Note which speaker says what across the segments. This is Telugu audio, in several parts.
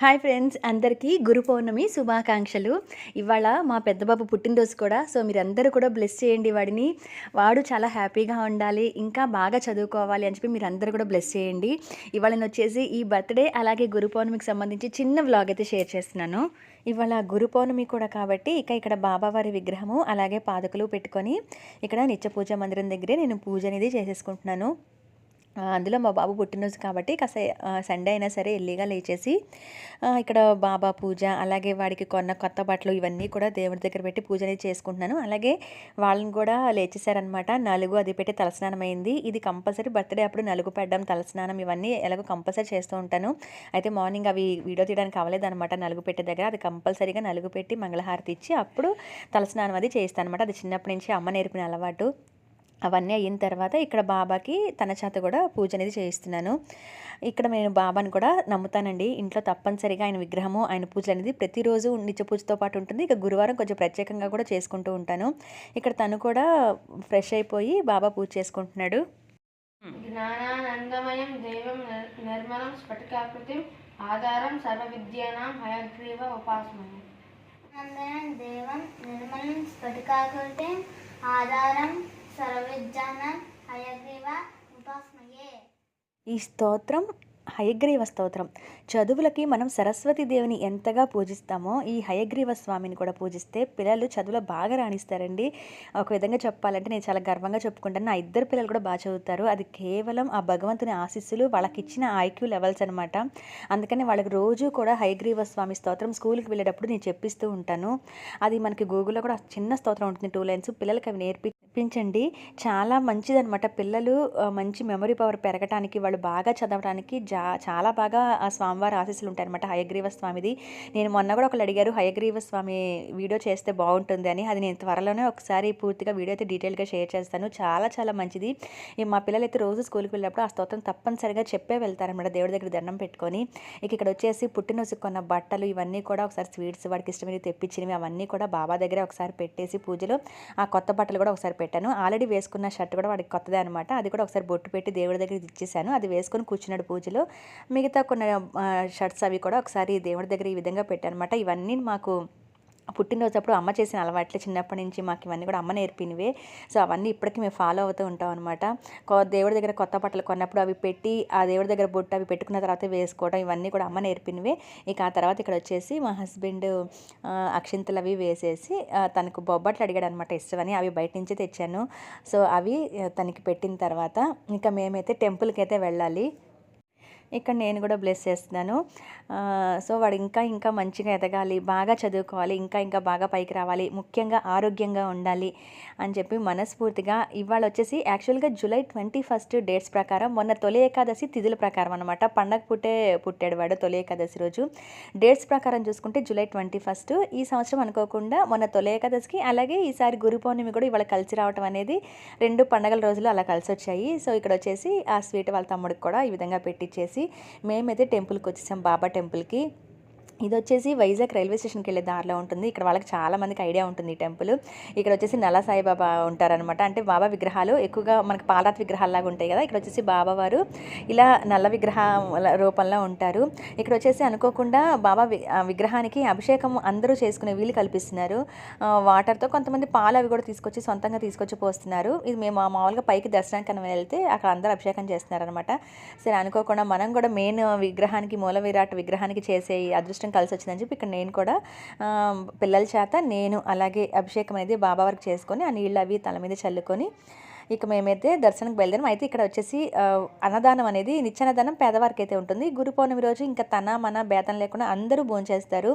Speaker 1: హాయ్ ఫ్రెండ్స్ అందరికీ గురు పౌర్ణమి శుభాకాంక్షలు. ఇవాళ మా పెద్దబాబు పుట్టినరోజు కూడా సో మీరందరూ కూడా బ్లెస్ చేయండి వాడిని. వాడు చాలా హ్యాపీగా ఉండాలి ఇంకా బాగా చదువుకోవాలి అని చెప్పి మీరందరూ కూడా బ్లెస్ చేయండి. ఇవాళ నేను వచ్చేసి ఈ బర్త్డే అలాగే గురు పౌర్ణమికి సంబంధించి చిన్న వ్లాగ్ అయితే షేర్ చేస్తున్నాను. ఇవాళ గురు పౌర్ణమి కూడా కాబట్టి ఇక ఇక్కడ బాబావారి విగ్రహము అలాగే పాదకులు పెట్టుకొని ఇక్కడ నిత్య పూజ మందిరం దగ్గరే నేను పూజ అనేది చేసేసుకుంటున్నాను. అందులో మా బాబు పుట్టినరోజు కాబట్టి కాస్త సండే అయినా సరే ఎల్లిగా లేచేసి ఇక్కడ బాబా పూజ అలాగే వాడికి కొన్న కొత్త బట్టలు ఇవన్నీ కూడా దేవుడి దగ్గర పెట్టి పూజ అనేది చేసుకుంటున్నాను. అలాగే వాళ్ళని కూడా లేచేశారనమాట. నలుగు అది పెట్టి తలస్నానం అయింది. ఇది కంపల్సరీ బర్త్డే అప్పుడు నలుగు పెట్టడం తలస్నానం ఇవన్నీ ఎలాగో కంపల్సరీ చేస్తూ ఉంటాను. అయితే మార్నింగ్ అవి వీడియో తీయడానికి అవ్వలేదన్నమాట నలుగు పెట్టే దగ్గర. అది కంపల్సరీగా నలుగు పెట్టి మంగళహారతి ఇచ్చి అప్పుడు తలస్నానం అది చేస్తాను అనమాట అది చిన్నప్పటి నుంచి అమ్మ నేర్పిన అలవాటు. అవన్నీ అయిన తర్వాత ఇక్కడ బాబాకి తన చేత కూడా పూజ అనేది చేయిస్తున్నాను. ఇక్కడ నేను బాబాని కూడా నమ్ముతానండి. ఇంట్లో తప్పనిసరిగా ఆయన విగ్రహము ఆయన పూజ అనేది ప్రతిరోజు నిత్య పూజతో పాటు ఉంటుంది. ఇక గురువారం కొంచెం ప్రత్యేకంగా కూడా చేసుకుంటూ ఉంటాను. ఇక్కడ తను కూడా ఫ్రెష్ అయిపోయి బాబా పూజ చేసుకుంటున్నాడు.
Speaker 2: జ్ఞానానందమయం దేవం నిర్- నిర్మలం స్ఫటికాకృతిం ఆధారం సర్వవిద్యానాం హయగ్రీవ ఉపాసమయం
Speaker 3: నందనం దేవం నిర్మలం స్ఫటికాకృతి ఆధారం సర్వవిజ్ఞానం హయగ్రీవ ఉపాస్మయే
Speaker 1: ఈ స్తోత్రం హయగ్రీవ స్తోత్రం. చదువులకి మనం సరస్వతి దేవిని ఎంతగా పూజిస్తామో ఈ హయగ్రీవ స్వామిని కూడా పూజిస్తే పిల్లలు చదువులో బాగా రాణిస్తారండి. ఒక విధంగా చెప్పాలంటే నేను చాలా గర్వంగా చెప్పుకుంటాను. నా ఇద్దరు పిల్లలు కూడా బాగా చదువుతారు. అది కేవలం ఆ భగవంతుని ఆశీస్సులు వాళ్ళకి ఇచ్చిన ఐక్యూ లెవెల్స్ అనమాట అందుకని వాళ్ళకి రోజు కూడా హయగ్రీవ స్వామి స్తోత్రం స్కూల్కి వెళ్ళేటప్పుడు నేను చెప్పిస్తూ ఉంటాను. అది మనకి గూగుల్లో కూడా చిన్న స్తోత్రం ఉంటుంది. Two lines. పిల్లలకి అవి నేర్పించండి. చాలా మంచిదనమాట పిల్లలు మంచి మెమరీ పవర్ పెరగటానికి వాళ్ళు బాగా చదవడానికి జా చాలా బాగా ఆ స్వామివారి ఆశీస్సులు ఉంటాయి అనమాట హయగ్రీవ స్వామిది. నేను మొన్న కూడా ఒకళ్ళు అడిగారు హయగ్రీవ స్వామి వీడియో చేస్తే బాగుంటుంది అని. అది నేను త్వరలోనే ఒకసారి పూర్తిగా వీడియో అయితే డీటెయిల్గా షేర్ చేస్తాను. చాలా చాలా మంచిది. మా పిల్లలు అయితే రోజు స్కూల్కి వెళ్ళినప్పుడు ఆ స్తోత్రం తప్పనిసరిగా చెప్పే వెళ్తారనమాట దేవుడి దగ్గర దండం పెట్టుకొని. ఇక ఇక్కడ వచ్చేసి పుట్టినరోజు కొన్న బట్టలు ఇవన్నీ కూడా ఒకసారి స్వీట్స్ వాడికి ఇష్టమైనవి తెప్పించినవి అవన్నీ కూడా బాబా దగ్గర ఒకసారి పెట్టేసి పూజలో. ఆ కొత్త బట్టలు కూడా ఒకసారి పెట్టాను. ఆల్రెడీ వేసుకున్న షర్ట్ కూడా వాడికి కొత్తదే అనమాట అది కూడా ఒకసారి బొట్టు పెట్టి దేవుడి దగ్గర ఇచ్చేసాను. అది వేసుకొని కూర్చున్నాడు పూజలో. మిగతా కొన్ని షర్ట్స్ అవి కూడా ఒకసారి దేవుడి దగ్గర ఈ విధంగా పెట్టానమాట. ఇవన్నీ మాకు పుట్టినరోజప్పుడు అమ్మ చేసిన అలవాట్లే. చిన్నప్పటి నుంచి మాకు ఇవన్నీ కూడా అమ్మ నేర్పినవే. సో అవన్నీ ఇప్పటికీ మేము ఫాలో అవుతూ ఉంటాం అనమాట దేవుడి దగ్గర కొత్త బట్టలు కొన్నప్పుడు అవి పెట్టి ఆ దేవుడి దగ్గర బొట్టు అవి పెట్టుకున్న తర్వాత వేసుకోవడం ఇవన్నీ కూడా అమ్మ నేర్పినవే. ఇక ఆ తర్వాత ఇక్కడ వచ్చేసి మా హస్బెండ్ అక్షింతలు అవి వేసేసి తనకు బొబ్బట్లు అడిగాడు అనమాట ఇష్టమని. అవి బయట నుంచి తెచ్చాను. సో అవి తనకి పెట్టిన తర్వాత ఇంకా మేమైతే టెంపుల్కి అయితే వెళ్ళాలి. ఇక్కడ నేను కూడా బ్లెస్ చేస్తున్నాను. సో వాడు ఇంకా ఇంకా మంచిగా ఎదగాలి బాగా చదువుకోవాలి ఇంకా ఇంకా బాగా పైకి రావాలి ముఖ్యంగా ఆరోగ్యంగా ఉండాలి అని చెప్పి మనస్ఫూర్తిగా ఇవాళ వచ్చేసి యాక్చువల్గా జూలై ట్వంటీ ఫస్ట్ డేట్స్ ప్రకారం మొన్న తొలి ఏకాదశి తిథుల ప్రకారం అనమాట పండగ పుట్టే పుట్టాడు వాడు తొలి ఏకాదశి రోజు. డేట్స్ ప్రకారం చూసుకుంటే జూలై ట్వంటీ ఫస్ట్ ఈ సంవత్సరం అనుకోకుండా మొన్న తొలి ఏకాదశికి అలాగే ఈసారి గురు పౌర్ణమి కూడా ఇవాళ కలిసి రావటం అనేది రెండు పండగల రోజులు అలా కలిసి వచ్చాయి సో ఇక్కడ వచ్చేసి ఆ స్వీట్ వాళ్ళ తమ్ముడికి కూడా ఈ విధంగా పెట్టించేసి మేమైతే టెంపుల్కి వచ్చేసాం. బాబా టెంపుల్కి. ఇది వచ్చేసి వైజాగ్ రైల్వే స్టేషన్కి వెళ్ళే దారిలో ఉంటుంది. ఇక్కడ వాళ్ళకి చాలా మందికి ఐడియా ఉంటుంది ఈ టెంపుల్. ఇక్కడ వచ్చేసి నల్ల సాయిబాబా ఉంటారనమాట అంటే బాబా విగ్రహాలు ఎక్కువగా మనకి పాలరాతి విగ్రహాల్లాగా ఉంటాయి కదా. ఇక్కడ వచ్చేసి బాబా వారు ఇలా నల్ల విగ్రహ రూపంలో ఉంటారు. ఇక్కడ వచ్చేసి అనుకోకుండా బాబా విగ్రహానికి అభిషేకం అందరూ చేసుకునే వీలు కల్పిస్తున్నారు. వాటర్తో కొంతమంది పాలు అవి కూడా తీసుకొచ్చి సొంతంగా తీసుకొచ్చి పోస్తున్నారు. ఇది మేము మా- మామూలుగా పైకి దర్శనానికి అని వెళ్తే అక్కడ అందరూ అభిషేకం చేస్తున్నారనమాట సరే అనుకోకుండా మనం కూడా మెయిన్ విగ్రహానికి మూల విరాట్ విగ్రహానికి చేసే ఈ ఇష్టం కలిసి వచ్చిందని చెప్పి ఇక్కడ నేను కూడా పిల్లల చేత నేను అలాగే అభిషేకం అనేది బాబా వరకు చేసుకొని ఆ నీళ్ళు అవి తల మీద చల్లుకొని ఇక మేమైతే దర్శనానికి బయలుదేరాం. అయితే ఇక్కడ వచ్చేసి అన్నదానం అనేది నిత్యాన్నదానం పేదవారికి అయితే ఉంటుంది. గురు పౌర్ణమి రోజు ఇంకా తన మన భేదం లేకుండా అందరూ భోంచేస్తారు.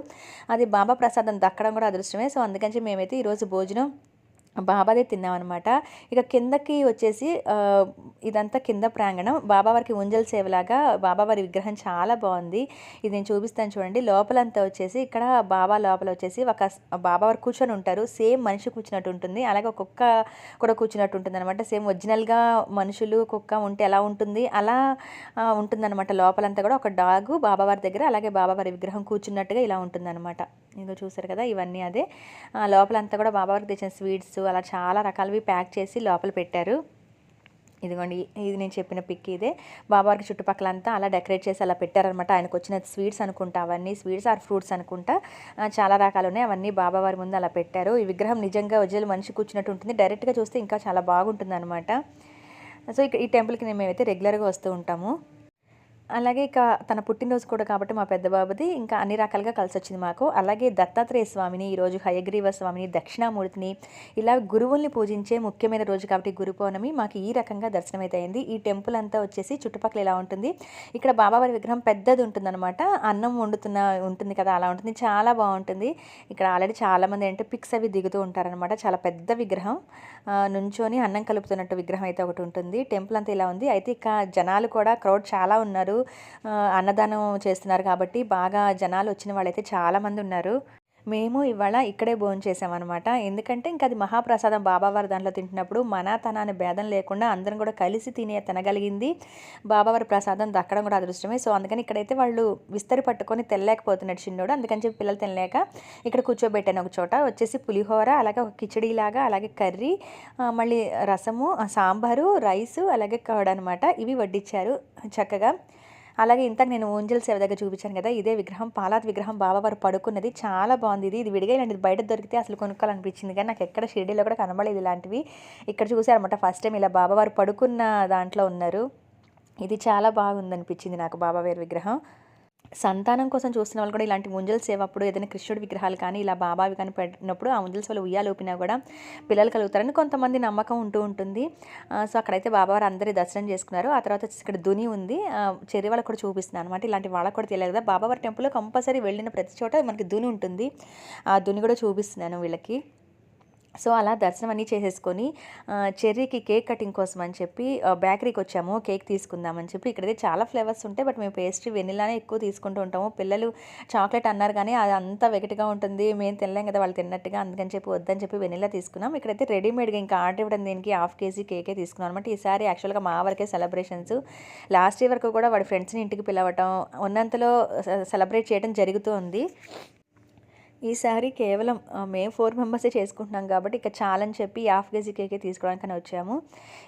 Speaker 1: అది బాబా ప్రసాదం దక్కడం కూడా అదృష్టమే. సో అందుకని మేమైతే ఈరోజు భోజనం బాబాదే తిన్నామన్నమాట. ఇక కిందకి వచ్చేసి ఇదంతా కింద ప్రాంగణం. బాబావారికి ఉంజల సేవలాగా బాబావారి విగ్రహం చాలా బాగుంది. ఇది నేను చూపిస్తాను చూడండి. లోపలంతా వచ్చేసి ఇక్కడ బాబా లోపల వచ్చేసి ఒక బాబావారు కూర్చొని ఉంటారు. సేమ్ మనిషి కూర్చున్నట్టు ఉంటుంది. అలాగే ఒక కుక్క కూడా కూర్చున్నట్టు ఉంటుంది అనమాట సేమ్ ఒరిజినల్గా మనుషులు కుక్క ఉంటే ఎలా ఉంటుంది? అలా ఉంటుందన్నమాట. లోపలంతా కూడా ఒక డాగు బాబావారి దగ్గర అలాగే బాబావారి విగ్రహం కూర్చున్నట్టుగా ఇలా ఉంటుందన్నమాట. ఇంకో చూసారు కదా ఇవన్నీ అదే. లోపలంతా కూడా బాబావారికి తెచ్చిన స్వీట్స్ అలా చాలా రకాలవి ప్యాక్ చేసి లోపల పెట్టారు. ఇదిగోండి ఇది నేను చెప్పిన పిక్ ఇదే. బాబావారికి చుట్టుపక్కల అంతా అలా డెకరేట్ చేసి అలా పెట్టారనమాట ఆయనకు వచ్చిన స్వీట్స్ అనుకుంటా అవన్నీ స్వీట్స్ ఆర్ ఫ్రూట్స్ అనుకుంటా. చాలా రకాలు ఉన్నాయి. అవన్నీ బాబావారి ముందు అలా పెట్టారు. ఈ విగ్రహం నిజంగా ఒరిజినల్ మనిషి కూర్చున్నట్టు ఉంటుంది. డైరెక్ట్గా చూస్తే ఇంకా చాలా బాగుంటుంది అనమాట సో ఇక్కడ ఈ టెంపుల్కి మేమైతే రెగ్యులర్గా వస్తూ ఉంటాము. అలాగే ఇక తన పుట్టినరోజు కూడా కాబట్టి మా పెద్ద బాబుది ఇంకా అన్ని రకాలుగా కలిసి వచ్చింది మాకు. అలాగే దత్తాత్రేయ స్వామిని ఈరోజు హయగ్రీవ స్వామిని దక్షిణామూర్తిని ఇలా గురువుల్ని పూజించే ముఖ్యమైన రోజు కాబట్టి గురు పౌర్ణమి మాకు ఈ రకంగా దర్శనం అయితే అయింది ఈ టెంపుల్ అంతా వచ్చేసి చుట్టుపక్కల ఇలా ఉంటుంది. ఇక్కడ బాబావారి విగ్రహం పెద్దది ఉంటుందన్నమాట. అన్నం వండుతున్న ఉంటుంది కదా అలా ఉంటుంది. చాలా బాగుంటుంది. ఇక్కడ ఆల్రెడీ చాలామంది ఏంటంటే పిక్స్ అవి దిగుతూ ఉంటారనమాట చాలా పెద్ద విగ్రహం. నుంచొని అన్నం కలుపుతున్నట్టు విగ్రహం అయితే ఒకటి ఉంటుంది. టెంపుల్ అంతా ఇలా ఉంది. అయితే ఇక జనాలు కూడా క్రౌడ్ చాలా ఉన్నారు. అన్నదానం చేస్తున్నారు కాబట్టి బాగా జనాలు వచ్చిన వాళ్ళైతే చాలామంది ఉన్నారు. మేము ఇవాళ ఇక్కడే భోజనం చేసామన్నమాట. ఎందుకంటే ఇంకా అది మహాప్రసాదం బాబావారి దాంట్లో తింటున్నప్పుడు మన తన అనే భేదం లేకుండా అందరం కూడా కలిసి తినే తినగలిగింది బాబావారి ప్రసాదం దక్కడం కూడా అదృష్టమే. సో అందుకని ఇక్కడైతే వాళ్ళు విస్తరి పట్టుకొని తెల్లలేకపోతున్నాడు చిన్నోడు. అందుకని చెప్పి పిల్లలు తినలేక ఇక్కడ కూర్చోబెట్టాను ఒక చోట. వచ్చేసి పులిహోర అలాగే ఒక కిచడీ లాగా అలాగే కర్రీ మళ్ళీ రసము సాంబారు రైసు అలాగే కర్డ్ అనమాట ఇవి వడ్డించారు చక్కగా. అలాగే ఇంతకు నేను ఊంజల్ సేవ దగ్గర చూపించాను కదా ఇదే విగ్రహం పాలాత్ విగ్రహం బాబావారు పడుకున్నది. చాలా బాగుంది ఇది. ఇది విడిగా ఇలాంటిది బయట దొరికితే అసలు కొనుక్కోవాలనిపించింది. కానీ నాకు ఎక్కడ షిరిడీలో కూడా కనబడలేదు ఇలాంటివి. ఇక్కడ చూసారన్నమాట ఫస్ట్ టైం ఇలా బాబావారు పడుకున్న దాంట్లో ఉన్నారు. ఇది చాలా బాగుంది అనిపించింది నాకు బాబావారి విగ్రహం. సంతానం కోసం చూస్తున్న వాళ్ళు కూడా ఇలాంటి ముంజల సేవ అప్పుడు ఏదైనా కృష్ణుడి విగ్రహాలు కానీ ఇలా బాబావి కానీ పెట్టినప్పుడు ఆ ముంజల సేవలు ఉయ్యాలు ఊపినా కూడా పిల్లలు కలుగుతారని కొంతమంది నమ్మకం ఉంటూ ఉంటుంది. సో అక్కడైతే బాబావారు అందరి దర్శనం చేసుకున్నారు. ఆ తర్వాత ఇక్కడ దుని ఉంది. చెరి వాళ్ళకి కూడా చూపిస్తున్నాను అనమాట ఇలాంటి వాళ్ళకి కూడా తెలియదు కదా. బాబావారి టెంపుల్లో కంపల్సరీ వెళ్ళిన ప్రతి చోట మనకి దుని ఉంటుంది. ఆ దుని కూడా చూపిస్తున్నాను వీళ్ళకి. సో అలా దర్శనం అన్నీ చేసేసుకొని చెర్రీకి కేక్ కటింగ్ కోసం అని చెప్పి బేకరీకి వచ్చాము కేక్ తీసుకుందామని చెప్పి. ఇక్కడైతే చాలా ఫ్లేవర్స్ ఉంటాయి బట్ మేము పేస్ట్రీ వెనిలానే ఎక్కువ తీసుకుంటూ ఉంటాము. పిల్లలు చాక్లెట్ అన్నారు కానీ అది అంతా వెగటిగా ఉంటుంది మేము తినలేం కదా వాళ్ళు తిన్నట్టుగా అందుకని చెప్పి వద్దని చెప్పి వెనిలా తీసుకున్నాం. ఇక్కడైతే రెడీమేడ్గా ఇంకా ఆర్డర్ ఇవ్వడం దీనికి హాఫ్ కేజీ కేకే తీసుకున్నాం అనమాట ఈసారి యాక్చువల్గా మా వరకే సెలబ్రేషన్స్. లాస్ట్ ఇయర్ వరకు కూడా వాడి ఫ్రెండ్స్ని ఇంటికి పిలవటం ఉన్నంతలో సెలబ్రేట్ చేయడం జరుగుతుంది ఈసారి కేవలం మేము ఫోర్ మెంబర్సే చేసుకుంటున్నాం కాబట్టి ఇక చాలని చెప్పి హాఫ్ కేజీ కేకే తీసుకోవడానికని వచ్చాము.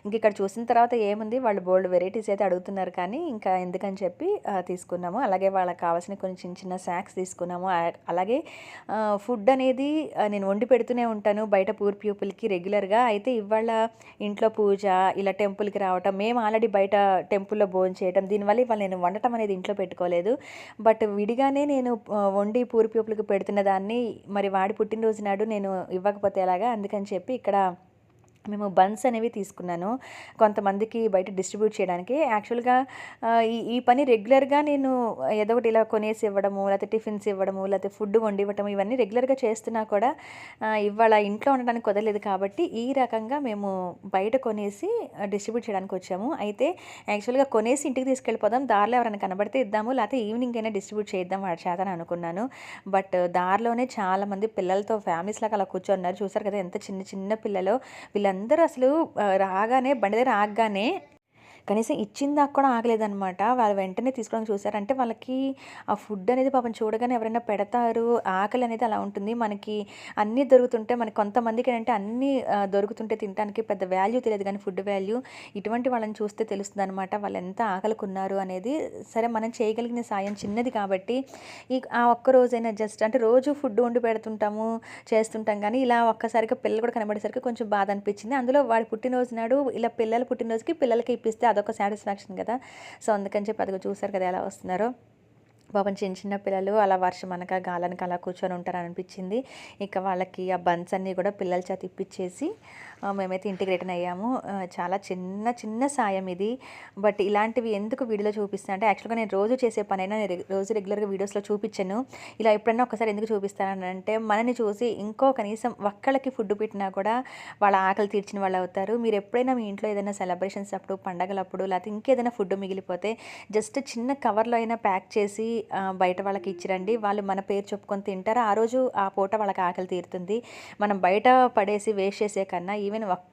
Speaker 1: ఇంక ఇక్కడ చూసిన తర్వాత ఏముంది? వాళ్ళు బోల్డ్ వెరైటీస్ అయితే అడుగుతున్నారు కానీ ఇంకా ఎందుకని చెప్పి తీసుకున్నాము. అలాగే వాళ్ళకి కావాల్సిన కొన్ని చిన్న చిన్న స్నాక్స్ తీసుకున్నాము. అలాగే ఫుడ్ అనేది నేను వండి పెడుతూనే ఉంటాను బయట పూర్ పీపుల్కి రెగ్యులర్గా. అయితే ఇవాళ ఇంట్లో పూజ ఇలా టెంపుల్కి రావటం మేము ఆల్రెడీ బయట టెంపుల్లో భోజనం చేయటం దీనివల్ల ఇవాళ నేను వండటం అనేది ఇంట్లో పెట్టుకోలేదు. బట్ విడిగానే నేను వండి పూర్ పీపుల్కి పెడుతున్న దాన్ని మరి వాడి పుట్టినరోజు నాడు నేను ఇవ్వకపోతే ఎలాగా? అందుకని చెప్పి ఇక్కడ మేము బన్స్ అనేవి తీసుకున్నాను. కొంతమందికి బయట డిస్ట్రిబ్యూట్ చేయడానికి. యాక్చువల్గా ఈ ఈ పని రెగ్యులర్గా నేను ఏదో ఒకటి ఇలా కొనేసి ఇవ్వడము లేకపోతే టిఫిన్స్ ఇవ్వడము లేకపోతే ఫుడ్ వండి ఇవ్వడము ఇవన్నీ రెగ్యులర్గా చేస్తున్నా కూడా ఇవాళ ఇంట్లో ఉండడానికి కుదరలేదు కాబట్టి ఈ రకంగా మేము బయట కొనేసి డిస్ట్రిబ్యూట్ చేయడానికి వచ్చాము. అయితే యాక్చువల్గా కొనేసి ఇంటికి తీసుకెళ్ళిపోదాం. దారిలో ఎవరైనా కనబడితే ఇద్దాము లేకపోతే ఈవినింగ్ అయినా డిస్ట్రిబ్యూట్ చేద్దాం వాడి చేత అని అనుకున్నాను. బట్ దారిలోనే చాలామంది పిల్లలతో ఫ్యామిలీస్ లాగా అలా కూర్చొన్నారు చూసారు కదా ఎంత చిన్న చిన్న పిల్లలు వీళ్ళందరూ అసలు రాగానే బండి దగ్గర ఆగగానే కనీసం ఇచ్చిన దాకా కూడా ఆగలేదన్నమాట. వాళ్ళు వెంటనే తీసుకోవడానికి చూసారంటే వాళ్ళకి ఆ ఫుడ్ అనేది పాపం చూడగానే ఎవరైనా పెడతారు. ఆకలి అనేది అలా ఉంటుంది. మనకి అన్నీ దొరుకుతుంటే మనకి కొంతమందికి ఏంటంటే అన్నీ దొరుకుతుంటే తినడానికి పెద్ద వాల్యూ తెలియదు. కానీ ఫుడ్ వాల్యూ ఇటువంటి వాళ్ళని చూస్తే తెలుస్తుంది అనమాట వాళ్ళు ఎంత ఆకలికున్నారు అనేది. సరే మనం చేయగలిగిన సాయం చిన్నది కాబట్టి ఈ ఆ ఒక్క రోజైనా జస్ట్ అంటే రోజు ఫుడ్ వండి పెడుతుంటాము చేస్తుంటాం. కానీ ఇలా ఒక్కసారిగా పిల్లలు కూడా కనబడేసరికి కొంచెం బాధ అనిపించింది. అందులో వాడి పుట్టినరోజు నాడు ఇలా పిల్లల పుట్టినరోజుకి పిల్లలకి ఇప్పిస్తే అదొక సాటిస్ఫాక్షన్ కదా. సో అందుకని చెప్పి అదిగో చూసారు కదా ఎలా వస్తున్నారో. పాపం చిన్న చిన్న పిల్లలు అలా వర్షం అనక గాలనక అలా కూర్చొని ఉంటారు అనిపించింది ఇక వాళ్ళకి ఆ బన్స్ అన్నీ కూడా పిల్లల చేత ఇప్పించేసి మేమైతే ఇంటికి రిటర్న్ అయ్యాము చాలా చిన్న చిన్న సాయం ఇది. బట్ ఇలాంటివి ఎందుకు వీడియోలో చూపిస్తాను అంటే యాక్చువల్గా నేను రోజు చేసే పనైనా నేను రోజు రెగ్యులర్గా వీడియోస్లో చూపించాను. ఇలా ఎప్పుడైనా ఒకసారి ఎందుకు చూపిస్తాను అంటే మనని చూసి ఇంకో కనీసం ఒక్కళ్ళకి ఫుడ్ పెట్టినా కూడా వాళ్ళ ఆకలి తీర్చిన వాళ్ళు అవుతారు. మీరు ఎప్పుడైనా మీ ఇంట్లో ఏదైనా సెలబ్రేషన్స్ అప్పుడు పండగలప్పుడు లేకపోతే ఇంకేదైనా ఫుడ్ మిగిలిపోతే జస్ట్ చిన్న కవర్లో అయినా ప్యాక్ చేసి బయట వాళ్ళకి ఇచ్చిరండి. వాళ్ళు మన పేరు చెప్పుకొని తింటారు. ఆ రోజు ఆ పూట వాళ్ళకి ఆకలి తీరుతుంది. మనం బయట పడేసి వేస్ట్ చేసే కన్నా ఈవెన్ ఒక్క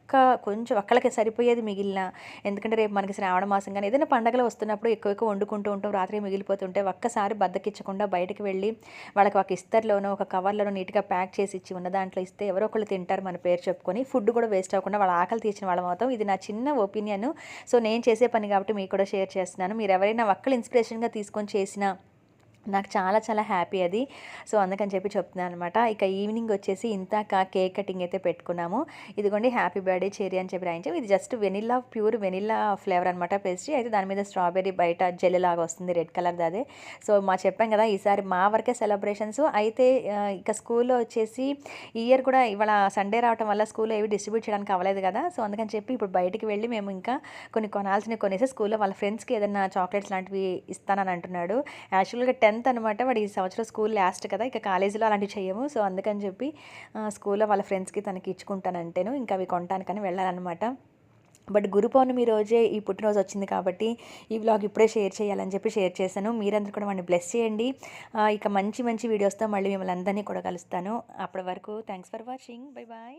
Speaker 1: కొంచెం ఒక్కళ్ళకి సరిపోయేది మిగిలిన ఎందుకంటే రేపు మనకి శ్రావణ మాసం కానీ ఏదైనా పండగలు వస్తున్నప్పుడు ఎక్కువ ఎక్కువ వండుకుంటూ ఉంటాం రాత్రి మిగిలిపోతుంటే ఒక్కసారి బద్దకిచ్చకుండా బయటకు వెళ్ళి వాళ్ళకి ఒక ఇస్తర్లోనో ఒక కవర్లోనో నీట్గా ప్యాక్ చేసి ఇచ్చి ఉన్న దాంట్లో ఇస్తే ఎవరో ఒకళ్ళు తింటారు మన పేరు చెప్పుకొని. ఫుడ్ కూడా వేస్ట్ అవ్వకుండా వాళ్ళ ఆకలి తీర్చిన వాళ్ళం అవుతాం. ఇది నా చిన్న ఒపీనియన్. సో నేను చేసే పని కాబట్టి మీకు కూడా షేర్ చేస్తున్నాను. మీరు ఎవరైనా ఒక్కళ్ళు ఇన్స్పిరేషన్గా తీసుకొని చేసినా నాకు చాలా చాలా హ్యాపీ అది. సో అందుకని చెప్పి చెప్తున్నాను అనమాట ఇక ఈవినింగ్ వచ్చేసి ఇంతాక కేక్ కటింగ్ అయితే పెట్టుకున్నాము. ఇదిగోండి హ్యాపీ బర్త్డే చెరీ అని చెప్పి రాయించాము. ఇది just vanilla pure vanilla flavour అనమాట పేస్ట్రీ. అయితే దాని మీద స్ట్రాబెర్రీ బయట జెల్ లాగా వస్తుంది రెడ్ కలర్ అదే. సో మా చెప్పాం కదా ఈసారి మా వరకే సెలబ్రేషన్స్. అయితే ఇక స్కూల్లో వచ్చేసి ఇయర్ కూడా ఇవాళ సండే రావటం వల్ల స్కూల్లో ఏవి డిస్ట్రిబ్యూట్ చేయడానికి అవ్వలేదు కదా. సో అందుకని చెప్పి ఇప్పుడు బయటికి వెళ్ళి మేము ఇంకా కొన్ని కొనాల్సినవి కొనేసి స్కూల్లో వాళ్ళ ఫ్రెండ్స్కి ఏదైనా చాక్లెట్స్ లాంటివి ఇస్తానని అంటున్నాడు. యాక్చువల్గా టెన్త్ అనమాట వాడు ఈ సంవత్సరం స్కూల్ లాస్ట్ కదా ఇక కాలేజీలో అలాంటివి చేయము సో అందుకని చెప్పి స్కూల్లో వాళ్ళ ఫ్రెండ్స్కి తనకి ఇచ్చుకుంటానంటేను ఇంకా అవి కొనటానికని వెళ్ళాలన్నమాట. బట్ గురు పౌర్ణమి రోజే ఈ పుట్టినరోజు వచ్చింది కాబట్టి ఈ వ్లాగ్ ఇప్పుడే షేర్ చేయాలని చెప్పి షేర్ చేశాను. మీరందరూ కూడా వాడిని బ్లెస్ చేయండి. ఇక మంచి మంచి వీడియోస్తో మళ్ళీ మిమ్మల్ని అందరినీ కూడా కలుస్తాను. అప్పటి వరకు thanks for watching. Bye bye.